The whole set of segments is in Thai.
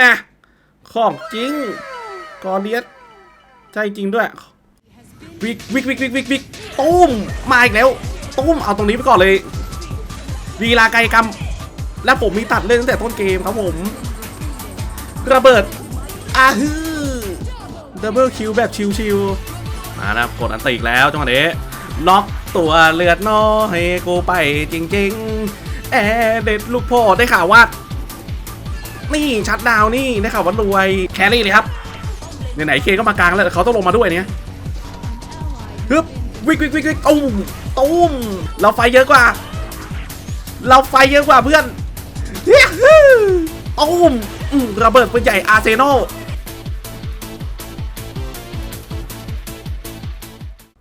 นะของจริงกอเลียสใช่จริงด้วยวิกวิกวิกวิกวิกวิกตุ้มมาอีกแล้วตุ้มเอาตรงนี้ไปก่อนเลยวีลาไกลกรรม และผมมีตัดเรื่องตั้งแต่ต้นเกมครับผม ระเบิดอาฮือดับเบิลคิวแบบชิวๆมาแล้วกดอันติอีกแล้วจังหวะนี้ล็อกตัวเลือดน้อยกูไปจริง ๆ แอเด็ดลูกพ่อได้ข่าวว่า นี่ชัดดาวนี่ได้ข่าวว่ารวยแครี่เลยครับไหนๆเคก็มากลางแล้วเขาต้องลงมาด้วยเนี่ยฮึบวิกวิกวิกวิกตุ้มตุ้มเราไฟเยอะกว่า เราไฟเยอะกว่าเพื่อนเฮียฮู้ตุ้มอืมระเบิดปืนใหญ่อาร์เซนอล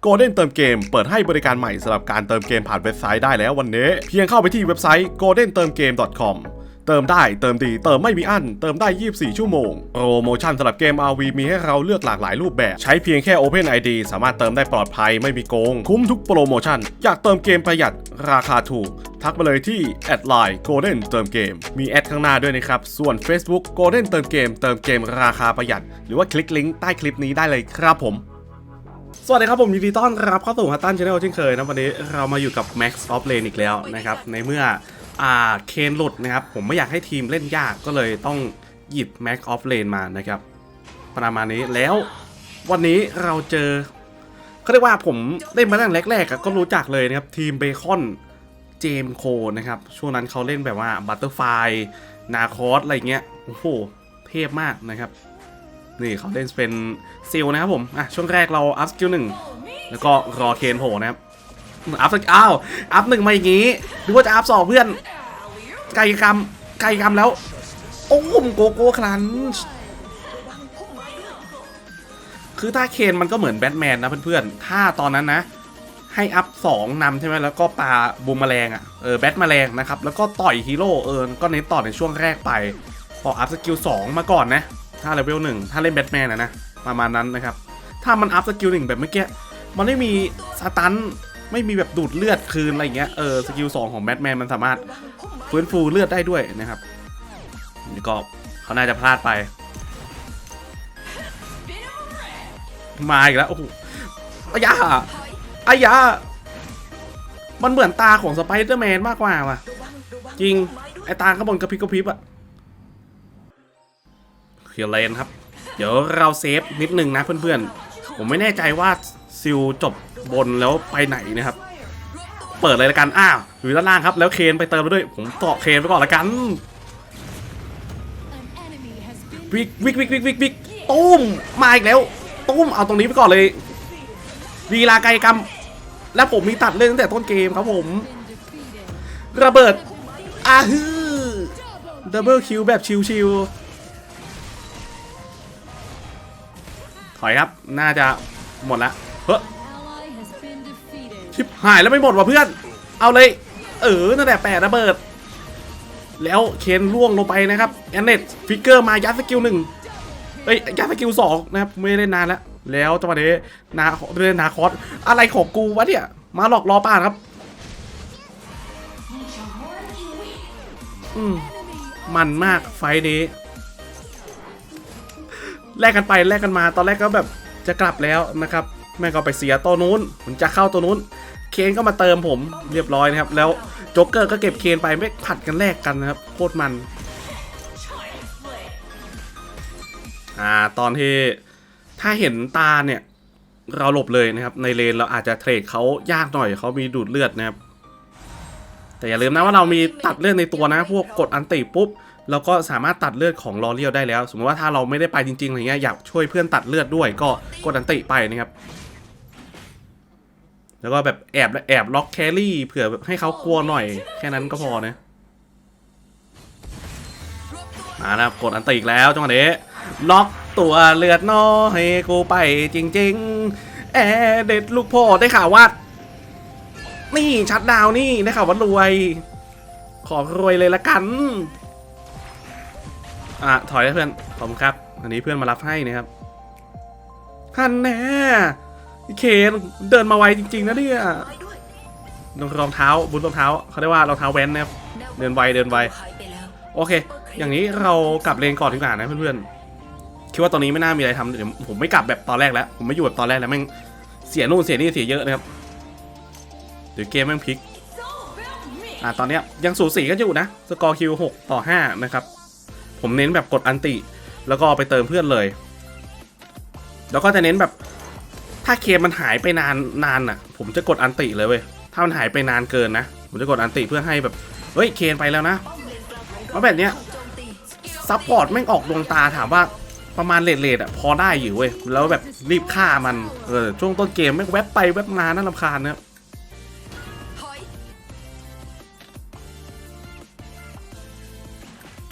โกลเด้นเติมเกมเปิดให้บริการใหม่สำหรับการเติมเกมผ่านเว็บไซต์ได้แล้ววันนี้ เพียงเข้าไปที่เว็บไซต์ goldentermgame.com เติมได้เติมดีเติมไม่มีอั้นเติมได้ 24 ชั่วโมงโปรโมชั่นสำหรับเกม RV มีให้เราเลือกหลากหลายรูปแบบ ใช้เพียงแค่ Open ID สามารถเติมได้ปลอดภัยไม่มีโกง คุ้มทุกโปรโมชั่น อยากเติมเกมประหยัดราคาถูก ทักมาเลยที่แอดไลน์ golden เติมเกม มีแอดข้างหน้าด้วยนะครับ ส่วน Facebook golden เติมเกม เติมเกมราคาประหยัด หรือว่าคลิกลิงก์ใต้คลิปนี้ได้เลยครับผมสวัสดีครับผมยินดีต้อนรับเข้าสู่ฮัตตันชาแนลเช่นเคยนะวันนี้เรามาอยู่กับ Max of Lane อีกแล้วนะครับในเมื่อ เคนหลุดนะครับ ผมไม่อยากให้ทีมเล่นยากก็เลยต้องหยิบ Max of Lane มานะครับ ประมาณนี้แล้ววันนี้เราเจอเขาเรียกว่าผมเล่นมาตั้งแรกๆก็รู้จักเลยนะครับ ทีมเบคอนเจมโคนะครับ ช่วงนั้นเขาเล่นแบบว่าบัตเตอร์ไฟนาคอสอะไรเงี้ยโอ้โหเทพมากนะครับ นี่เขาเล่นเป็นซิลนะครับผมอะช่วงแรกเราอัพสกิลหนึ่งแล้วก็รอเคนโผล่นะครับ อัพสกิลอ้าวอัพหนึ่งมาอย่างงี้หรือว่าจะอัพสองเพื่อนไกลกรรมไกลกรรมแล้ว โอ้มโกโก้คลันคือถ้าเคนมันก็เหมือนแบทแมนนะเพื่อนๆ ถ้าตอนนั้นนะ ให้อัพสองนำใช่ไหมแล้วก็ปาบูมแมลงอะเออแบทแมลงนะครับ แล้วก็ต่อยฮีโร่เออก็เน้นต่อในช่วงแรกไปพออัพสกิลสองมาก่อนนะ ถ้าเลเวลหนึ่งถ้าเล่นแบทแมนนะนะประมาณนั้นนะครับ ถ้ามันอัพสกิลหนึ่งแบบเมื่อกี้มันไม่มีสตัน ไม่มีแบบดูดเลือดคืนอะไรอย่างเงี้ยเออสกิลสองของแบทแมนมันสามารถฟื้นฟูเลือดได้ด้วยนะครับนี่ก็เขาน่าจะพลาดไป มาอีกแล้วโอ้โหอายาอายามันเหมือนตาของสไปเดอร์แมนมากกว่าว่ะ จริง ไอตาข้างบนกระพริบกระพริบอะเคลียร์เลนครับ เดี๋ยวเราเซฟนิดนึงนะเพื่อนๆ ผมไม่แน่ใจว่าซิลจบ บนแล้วไปไหนนะครับ เปิดเลยละกันอ้าวอยู่ด้านล่างครับ แล้วเคนไปเติมไปด้วยผมต่อเคนไปก่อนละกันวิกวิกวิกวิกวิกวิกตุ้มมาอีกแล้วตุ้มเอาตรงนี้ไปก่อนเลยวีลาไกลกรรม และผมมีตัดเรื่องตั้งแต่ต้นเกมครับผม ระเบิดอาฮือดับเบิลคิวแบบชิวๆถอยครับ น่าจะหมดละเฮ้ย ชิบหายแล้วไม่หมดว่ะเพื่อน เอาเลย เออ นั่นแหละแปะระเบิด แล้วเคนล่วงลงไปนะครับแอนเนตฟิกเกอร์มายัดสกิลหนึ่งเอ้ยยัดสกิลสองนะครับ ไม่ได้นานแล้ว แล้วจังหวะนี้นาเล่นนาคอสอะไรของกูวะเนี่ย มาหลอกล้อป้าครับ อืมมันมากไฟล์นี้แลกกันไปแลกกันมาตอนแรกก็แบบจะกลับแล้วนะครับ แม่งก็ไปเสียตัวนู้นผมจะเข้าตัวนู้น เคนก็มาเติมผมเรียบร้อยนะครับ แล้วโจ๊กเกอร์ก็เก็บเคนไปไม่ผัดกันแลกกันนะครับโคตรมัน อ่าตอนที่ถ้าเห็นตาเนี่ย เราหลบเลยนะครับ ในเลนเราอาจจะเทรดเขายากหน่อยเขามีดูดเลือดนะครับ แต่อย่าลืมนะว่าเรามีตัดเลือดในตัวนะ พวกกดอันติปุ๊บเราก็สามารถตัดเลือดของลอเรียลได้แล้ว สมมติว่าถ้าเราไม่ได้ไปจริงๆอะไรเงี้ยอยากช่วยเพื่อนตัดเลือดด้วยก็กดอันติไปนะครับ แล้วก็แบบแอบแอบล็อกแครี่เผื่อแบบให้เขากลัวหน่อย แค่นั้นก็พอนะมาแล้วกดอันติอีกแล้วจังหวะนี้ล็อกตัวเลือดน้อยให้กูไปจริง ๆ แอเด็ดลูกพ่อได้ข่าวว่านี่ชัดดาวนี่ได้ข่าวว่ารวย ขอรวยเลยละกัน อะถอยได้เพื่อนขอบคุณครับ อันนี้เพื่อนมารับให้นะครับฮันแน่ เคนเดินมาไวจริงๆนะเนี่ยรองเท้าบุญรองเท้าเขาเรียกว่ารองเท้าแว้นนะครับเดินไวเดินไวโอเค อย่างนี้เรากลับเลนก่อนดีกว่านะเพื่อนๆคิดว่าตอนนี้ไม่น่ามีอะไรทำเดี๋ยวผมไม่กลับแบบตอนแรกแล้ว ผมไม่อยู่แบบตอนแรกแล้วแม่งเสียนู่นเสียนี่เสียเยอะนะครับเดี๋ยวเกมแม่งพลิกอ่าตอนนี้ยยังสูสีกันอยู่นะสกอร์คิวหกต่อห้านะครับผมเน้นแบบกดอันติ แล้วก็ไปเติมเพื่อนเลย แล้วก็จะเน้นแบบ ถ้าเคมมันหายไปนานนานอะ ผมจะกดอันติเลยเว้ย ถ้ามันหายไปนานเกินนะ ผมจะกดอันติเพื่อให้แบบ เฮ้ยเคนไปแล้วนะเพราแบบเนี้ยซัพพอร์ตแม่งออกดวงตาถามว่าประมาณเลดเลดๆอะพอได้อยู่เว้ย แล้วแบบรีบฆ่ามัน เออ ช่วงต้นเกมแม่งแวบไปแวบมาน่ารำคาญนะ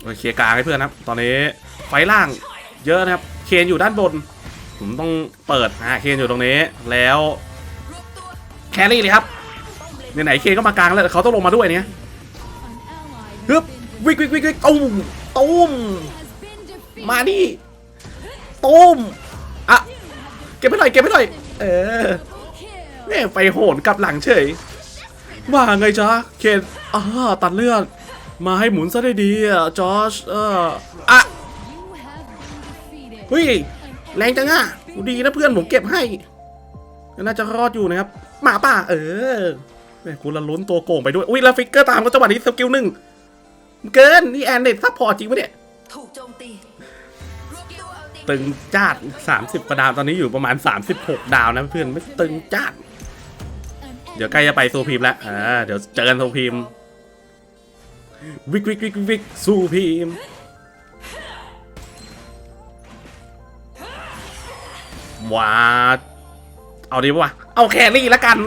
โอเคลียร์กลางให้เพื่อนนะครับ ตอนนี้ไฟล่างเยอะนะครับ เคนอยู่ด้านบน ผมต้องเปิดอ่าเคนอยู่ตรงนี้ แล้วแครี่เลยครับไหนๆเคนก็มากลางแล้วเขาต้องลงมาด้วยเนี่ยฮึบวิกวิกวิกวิกตุ้มตุ้มมาดิตุ้มอะเก็บไปหน่อยเก็บไปหน่อยเออแม่ไปโหนกลับหลังเฉยว่าไงจ๊ะเคนอ่าตัดเลือดมาให้หมุนซะได้ดีอะจอชเอออะเฮ้ย แรงจังอะดีนะเพื่อนผมเก็บให้น่าจะรอดอยู่นะครับ หมาป่า เออแม่กูละลุ้นตัวโกงไปด้วย อุ้ยแล้วฟิกเกอร์ตามก็จังหวะนี้สกิลหนึ่งเกิน นี่แอนเน็ตซัพพอร์ตจริงปะเนี่ยถูกโจมตีตึงจ้าด30 กว่าดาวตอนนี้อยู่ประมาณ 36 ดาวนะเพื่อนไม่ตึงจ้าดเดี๋ยวใกล้จะไปซูพีมแล้วอ่าเดี๋ยวเจอกันซูพีมวิกวิกวิกวิกวิกซูพีม ว้าเอาดีปะวะเอาแครี่แล้วกัน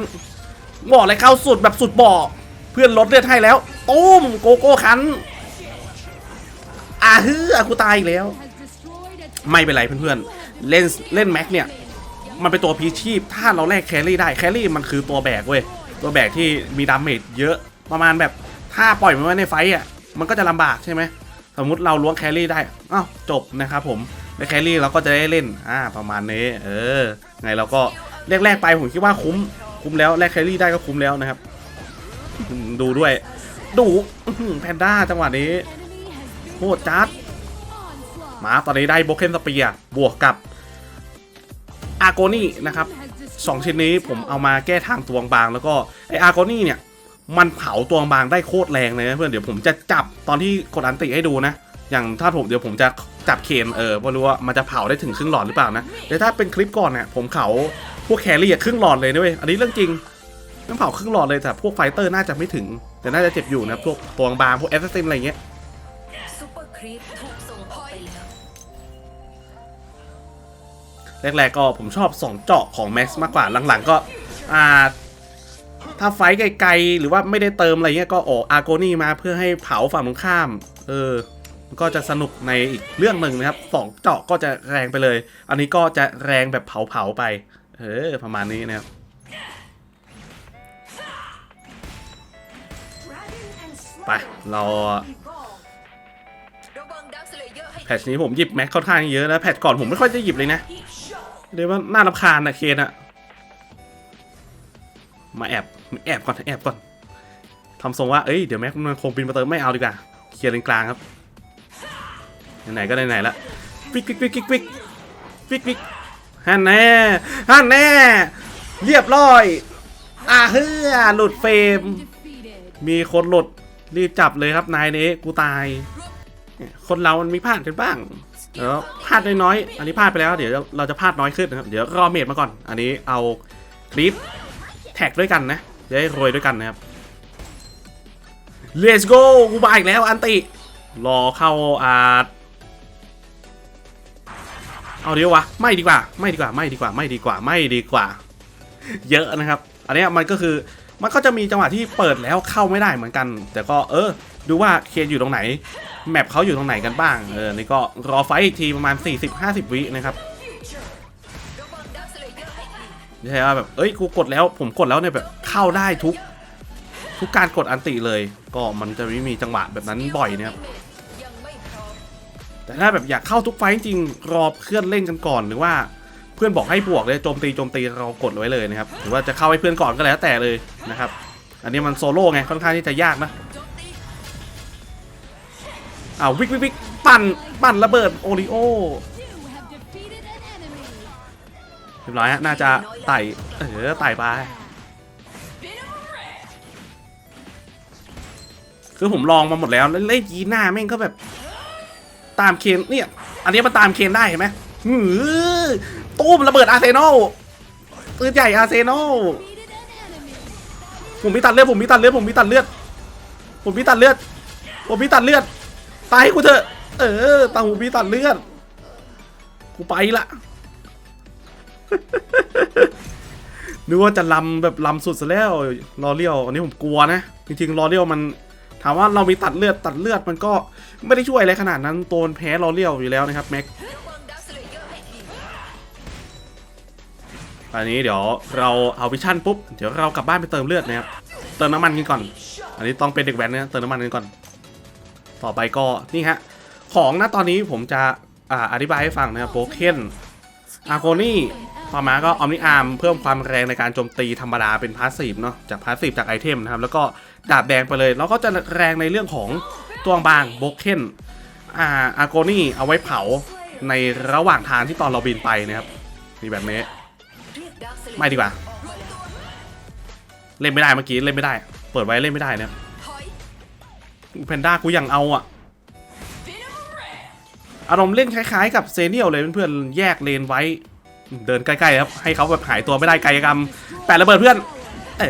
บอกเลยเข้าสุดแบบสุดบ่อเพื่อนลดเลือดให้แล้วตุ้มโกโก้คันอ่าฮือกูตายอีกแล้ว ไม่เป็นไรเพื่อนๆเล่นเล่นแม็กเนี่ยมันเป็นตัวพีชีพ ถ้าเราแลกแครี่ได้แครี่มันคือตัวแบกเว้ยตัวแบกที่มีดาเมจเยอะประมาณแบบถ้าปล่อยมันไว้ในไฟอะมันก็จะลำบากใช่ไหมสมมุติเราล้วงแครี่ได้อ้าวจบนะครับผม ในแครี่เราก็จะได้เล่นอ่าประมาณนี้ เออ ไงเราก็แรกๆไปผมคิดว่าคุ้ม คุ้มแล้วแลกแครี่ได้ก็คุ้มแล้วนะครับ ดูด้วย ดูแพนด้าจังหวะนี้โคตรจัดมาตอนนี้ได้โบเคนสเปียบวกกับอาโกนี่นะครับสองชิ้นนี้ผมเอามาแก้ทางตัวบาง แล้วก็ไออาโกนี่เนี่ย มันเผาตัวบางได้โคตรแรงเลยนะเพื่อนเดี๋ยวผมจะจับตอนที่กดอันติให้ดูนะ อย่างถ้าผมเดี๋ยวผมจะ จับเคนเออไม่รู้ว่ามันจะเผาได้ถึงครึ่งหลอดหรือเปล่านะแต่ถ้าเป็นคลิปก่อนเนี่ยผมเผาพวกแครี่อะครึ่งหลอดเลยนะเว้ยอันนี้เรื่องจริงต้องเผาครึ่งหลอดเลยแต่พวกไฟเตอร์น่าจะไม่ถึง แต่น่าจะเจ็บอยู่นะพวกตัวบางพวกแอสซัสซินอะไรเงี้ยซูเปอร์ครีปถูกแรกๆก็ผมชอบ2เจาะของแม็กซ์มากกว่าหลังๆก็อ่าถ้าไฟไกลๆ หรือว่าไม่ได้เติมอะไรเงี้ยก็ออกอาร์โกนี่มาเพื่อให้เผาฝั่งตรงข้าม เออ ก็จะสนุกในอีกเรื่องหนึ่งนะครับสองเจาะก็จะแรงไปเลย อันนี้ก็จะแรงแบบเผาๆไป เออประมาณนี้นะครับไปเราระวังดักสเลเยอแพทชนี้ผมหยิบแม็กค่อนข้างเยอะนะแพทชก่อนผมไม่ค่อยจะหยิบเลยนะเรียกว่าน่ารำคาญนะเคนอะมาแอบแอบก่อนแอบก่อนทำทรงว่าเอ้ยเดี๋ยวแม็กมันคงบินมาเติมไม่เอาดีกว่าเคลียร์เลนกลางครับ ไหนก็ไหนละวิกวิกวิกวิกวิกวิกวิกฮันแน่ฮันแน่เรียบร้อยอ่าเฮือหลุดเฟรม มีคนหลุดรีบจับเลยครับนายนี้กูตาย คนเรามันมีพลาดกันบ้างเดี๋ยวพลาดน้อยๆอันนี้พลาดไปแล้วเดี๋ยวเราจะพลาดน้อยขึ้นนะครับเดี๋ยวรอเมดมาก่อน อันนี้เอาคลิปแท็กด้วยกันนะจะได้รวยด้วยกันนะครับ Let's go กูมาอีกแล้วอันติ รอเข้าอา เอาเดี๋ยววะไม่ดีกว่าไม่ดีกว่าไม่ดีกว่าไม่ดีกว่าไม่ดีกว่า เยอะนะครับ อันนี้มันก็คือมันก็จะมีจังหวะที่เปิดแล้วเข้าไม่ได้เหมือนกัน แต่ก็เออ ดูว่าเคนอยู่ตรงไหนแมปเขาอยู่ตรงไหนกันบ้างเออนี่ก็รอไฟอีกทีประมาณ 40-50 วินะครับวังดักสเลเยอร์ให้ดีไม่ใช่ว่าแบบ เอ้ย กูกดแล้ว ผมกดแล้วเนี่ยแบบเข้าได้ทุก ทุกการกดอันติเลย ก็มันจะไม่มีจังหวะแบบนั้นบ่อยเนะครับยังไม่พร้อม แต่ถ้าแบบอยากเข้าทุกไฟจริงรอเพื่อนเล่นกันก่อนหรือว่าเพื่อนบอกให้บวกเลยโจมตีโจมตีเรากดไว้เลยนะครับหรือว่าจะเข้าให้เพื่อนก่อนก็แล้วแต่เลยนะครับ อันนี้มันโซโล่ไงค่อนข้างที่จะยากนะอ้าววิกวิกวิกปั่นปั่นระเบิดโอริโอเรียบร้อยฮะน่าจะไต่เออไต่ไปคือผมลองมาหมดแล้วแล้วเล่นยีหน้าแม่งก็แบบ ตามเคนเนี่ย อันนี้มันตามเคนได้เห็นไหมหือตู้มระเบิดอาร์เซนอลปืนใหญ่อาร์เซนอลผมมีตัดเลือดผมมีตัดเลือดผมมีตัดเลือดผมมีตัดเลือดผมมีตัดเลือดตายให้กูเถอะ เออตาหูมีตัดเลือดกูไปละนึกว่าจะลำแบบลำสุดซะแล้วรอเลี้ยวอันนี้ผมกลัวนะ จริงๆรอเลี้ยวมัน ถามว่าเรามีตัดเลือดตัดเลือดมันก็ ไม่ได้ช่วยอะไรขนาดนั้นตัวมันแพ้รอเลี้ยวอยู่แล้วนะครับแม็กระวังดักสเลเยอร์ให้ทีอันนี้เดี๋ยวเราเอาวิชั่นปุ๊บเดี๋ยวเรากลับบ้านไปเติมเลือดนะครับเติมน้ำมันกันก่อน อันนี้ต้องเป็นเด็กแว้นนะเติมน้ำมันกันก่อน ต่อไปก็นี่ฮะของนะตอนนี้ผมจะอ่าอธิบายให้ฟังนะครับโบเคนอาโกนี่ต่อมาก็ออมนิอาร์มเพิ่มความแรงในการโจมตีธรรมดาเป็นพาสซีฟเนาะจากพาสซีฟจากไอเทมนะครับแล้วก็ดาบแดงไปเลย แล้วก็จะแรงในเรื่องของ ตัวบางโบเคนอ่าอาโกนี่เอาไว้เผาในระหว่างทางที่ตอนเราบินไปนะครับนี่แบบนี้ไม่ดีกว่า เล่นไม่ได้เมื่อกี้เล่นไม่ได้ เปิดไว้เล่นไม่ได้นะครับถอยแพนด้ากูยังเอาอะอารมณ์เล่นคล้ายๆกับเซเนียลเลยเพื่อนๆแยกเลนไว้ เดินใกล้ๆครับให้เขาแบบหายตัวไม่ได้ไกายกรรมแปะระเบิดเพื่อน เอ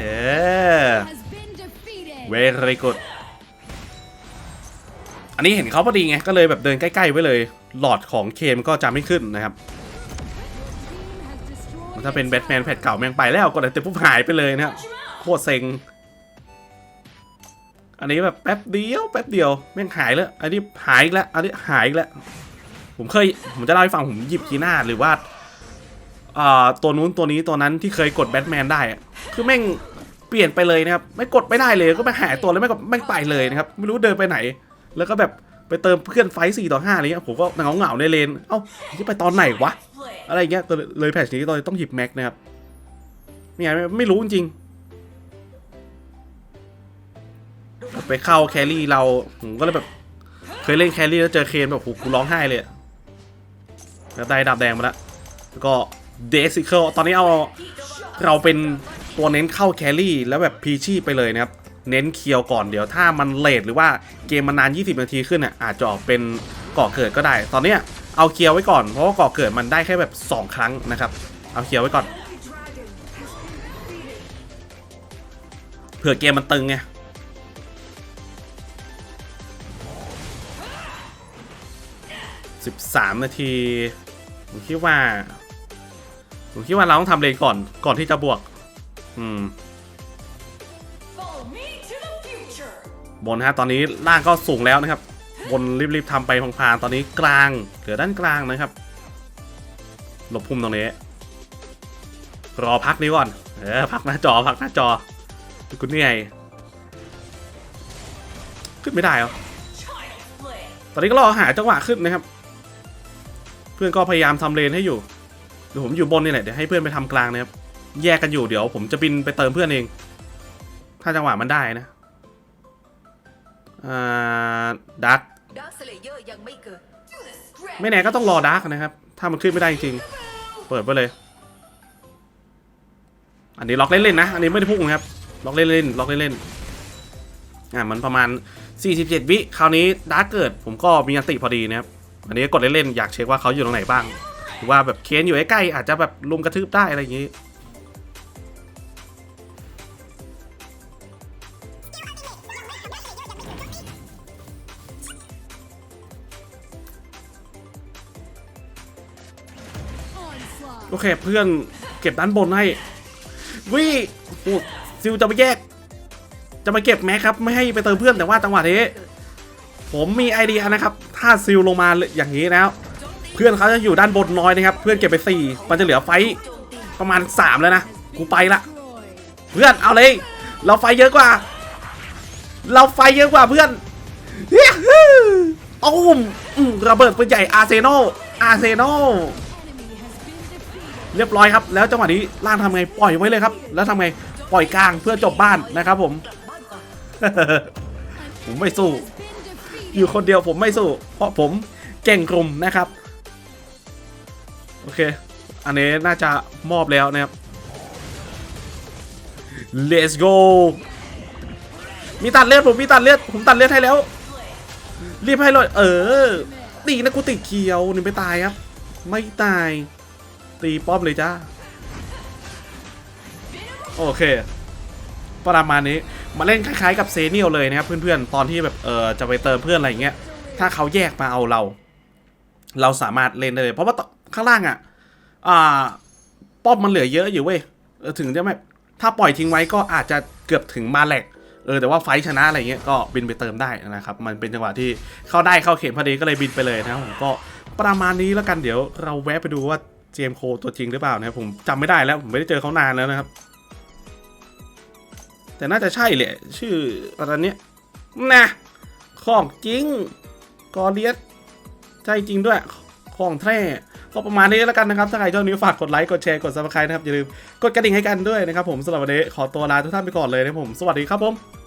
อ Has been defeated. very good อันนี้เห็นเขาพอดีไงก็เลยแบบเดินใกล้ๆไว้เลย หลอดของเคมก็จะไม่ขึ้นนะครับถ้าเป็นแบทแมนแพทเก่าแม่งไปแล้วก็เลยแต่ปุ๊บหายไปเลยนะครับโคตรเซ็งอันนี้แบบแป๊บเดียวแป๊บเดียวแม่งหายแล้วอันนี้หายอีกแล้วอันนี้หายอีกแล้วผมเคยผมจะเล่าให้ฟังผมหยิบกีน่าหรือว่าตัวนู้นตัวนี้ตัวนั้นที่เคยกดแบทแมนได้คือแม่งเปลี่ยนไปเลยนะครับไม่กดไม่ได้เลยก็ไม่หายตัวแล้วไม่ก็ไม่ไปเลยนะครับไม่รู้เดินไปไหน แล้วก็แบบไปเติมเพื่อนไฟสี่ต่อห้าอะไรเงี้ยผมก็เหงาเหงาๆในเลน เอ้าที่ไปตอนไหนวะ อะไรอย่างเงี้ยก็เลยเลยแพทช์นี้ตอนต้องหยิบแม็กนะครับไม่งั้นไม่ไม่รู้จริงๆไปเข้าแครี่เราผมก็เลยแบบ เคยเล่นแครี่แล้วเจอเคนแบบโหกูร้องไห้เลยอะแล้วได้ดาบแดงมาแล้วแล้วก็เดซิเคิลตอนนี้เอาเราเป็นตัวเน้นเข้าแครี่แล้วแบบพีชีไปเลยนะครับ เน้นเคียวก่อนเดี๋ยวถ้ามันเลทหรือว่าเกมมันนาน 20 นาทีขึ้นอะอาจจะออกเป็นก่อเกิดก็ได้ ตอนเนี้ยเอาเคียวไว้ก่อนเพราะว่าก่อเกิดมันได้แค่แบบ 2 ครั้งนะครับ เอาเคียวไว้ก่อนเผื่อเกมมันตึงไง13นาทีผมคิดว่าผมคิดว่าเราต้องทำเลนก่อนก่อนที่จะบวก อืม บนฮะตอนนี้ล่างก็สูงแล้วนะครับ บนรีบๆทำไปพางๆตอนนี้กลางเหลือด้านกลางนะครับหลบพุ่มตรงนี้รอพักนี้ก่อนเออพักหน้าจอพักหน้าจอกูเหนื่อยขึ้นไม่ได้เหรอตอนนี้ก็รอหาจังหวะขึ้นนะครับ เพื่อนก็พยายามทำเลนให้อยู่เดี๋ยวผมอยู่บนนี่แหละเดี๋ยวให้เพื่อนไปทำกลางนะครับแยกกันอยู่เดี๋ยว ผมจะบินไปเติมเพื่อนเอง ถ้าจังหวะมันได้นะ อ่าดักดักไม่แน่ก็ต้องรอดักนะครับ ถ้ามันขึ้นไม่ได้จริงเปิดไปเลย อันนี้ล็อกเล่นๆนะ อันนี้ไม่ได้พุ่งนะครับ ล็อกเล่นๆล็อกเล่นๆอ่ามันประมาณ 47 วิคราวนี้ดักเกิด ผมก็มีอันติพอดีนะครับ อันนี้กดเล่นๆอยากเช็คว่าเขาอยู่ตรงไหนบ้าง หรือว่าแบบเคนอยู่ใกล้ๆอาจจะแบบลุมกระทืบได้อะไรอย่างนี้ เคเพื่อนเก็บด้านบนให้วิโอ้ซิลจะไปแยก จะมาเก็บแม็กครับไม่ให้ไปเติมเพื่อนแต่ว่าจังหวะนี้ผมมีไอเดียนะครับ ถ้าซิลลงมาอย่างนี้แล้ว เพื่อนเขาจะอยู่ด้านบนน้อยนะครับ เพื่อนเก็บไป4มันจะเหลือไฟประมาณ 3 แล้วนะ กูไปละ เพื่อนเอาเลย เราไฟเยอะกว่า เราไฟเยอะกว่าเพื่อนเฮ้ยตุ้มอืมระเบิดปืนใหญ่อาร์เซนอลอาร์เซนอล เรียบร้อยครับ แล้วจังหวะนี้ล่างทำไงปล่อยไว้เลยครับ แล้วทำไงปล่อยกลางเพื่อจบบ้านนะครับผม ผมไม่สู้ อยู่คนเดียวผมไม่สู้ เพราะผมเก่งกลุ่มนะครับ โอเค อันนี้น่าจะมอบแล้วนะครับ let's go มีตัดเลือดผมมีตัดเลือดผมตัดเลือดให้แล้ว รีบให้เลยเออตีนะกูติดเคียวนี่ไม่ตายครับ ไม่ตาย ตีป้อมเลยจ้าโอเค ประมาณนี้มาเล่นคล้ายๆกับเซเนียลเลยนะครับเพื่อนๆ ตอนที่แบบเออจะไปเติมเพื่อนอะไรอย่างเงี้ย ถ้าเขาแยกมาเอาเรา เราสามารถเล่นได้เลย เพราะว่าข้างล่างอะ อ่า ป้อมมันเหลือเยอะอยู่เว้ยถึงจะไม่ถ้าปล่อยทิ้งไว้ก็อาจจะเกือบถึงมาแหลกเออแต่ว่าไฟชนะอะไรเงี้ยก็บินไปเติมได้นะครับมันเป็นจังหวะที่เข้าได้เข้าเข็มพอดีก็เลยบินไปเลยนะผมก็ประมาณนี้แล้วกันเดี๋ยวเราแวะไปดูว่า เจมโคตัวจริงหรือเปล่านะครับผมจำไม่ได้แล้วผมไม่ได้เจอเขานานแล้วนะครับ แต่น่าจะใช่แหละชื่ออะไรเนี้ยนะของจริงกอเลียสใช่จริงด้วยของแท้ก็ประมาณนี้แล้วกันนะครับ ถ้าใครชอบนี้ฝากกดไลค์ กดแชร์ กดซับสไครต์นะครับ อย่าลืมกดกระดิ่งให้กันด้วยนะครับผมสำหรับวันนี้ขอตัวลาทุกท่านไปก่อนเลยนะผม สวัสดีครับผม